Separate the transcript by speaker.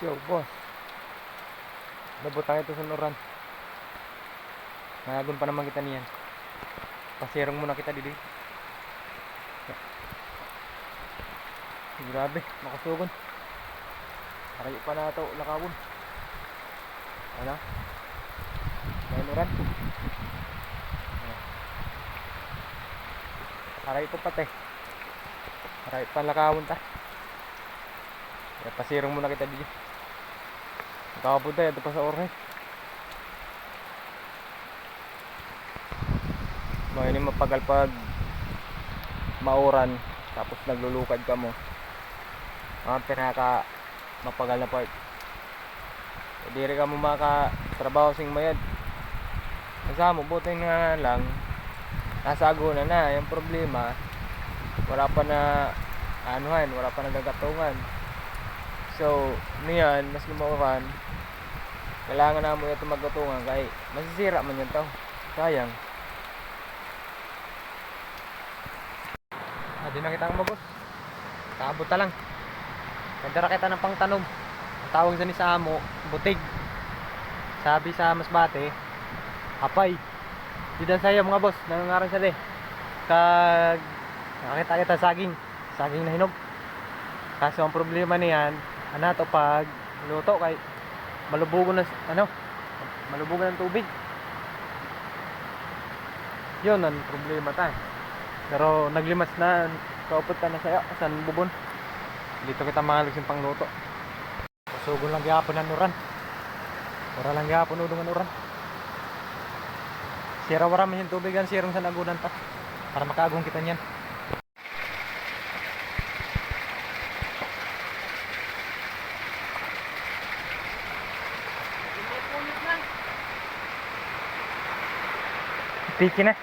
Speaker 1: Yo, boss. Nabutang ito sa nuran. Nangagon pa naman kita niyan. Pasirong muna kita didi. Grabe, makasugon. Aray pa na ito, lakawon. Ano? May nuran. Aray ito pati. Aray pa lakawon ta. Kaya pasirong muna kita didi. Nakapunta ito pa sa orhe. No, ini mapagal pag mauran tapos naglulukad ka mo. Ang pinaka mapagal na part. Hindi rin ka mo makatrabaho sing mayad. Kasama, buti nga lang nasa aguna na yung problema wala pa na anuhan, wala pa nagagatungan. So, niyan, mas lumauran, kailangan na mo ito magatungan kay masisira man yung tao. Sayang. Ah, di na kita ang mabos. Kaabot ta lang. Nagdara kita ng pangtanom. Ang tawag sa ni sa amo, butig. Sabi sa masbate, apay. Di dan sayo mga boss, nangangaran siya de. Kag nakita kita saging, saging na hinog. Kaso ang problema niyan, ano to pag luto kay malubugon na ano, malubugon ng tubig. Yun ang problema tayo. Pero naglimas na, kaupot ka na sa'yo, san bubon. Dito kita mahalos yung pangluto. Sugon lang gyapon ng uran. Ora lang gyapon udong ang uran. Sira wara man yung tubig ang sirong sa nagunan ta. Para makaagong kita niyan. Peki ne?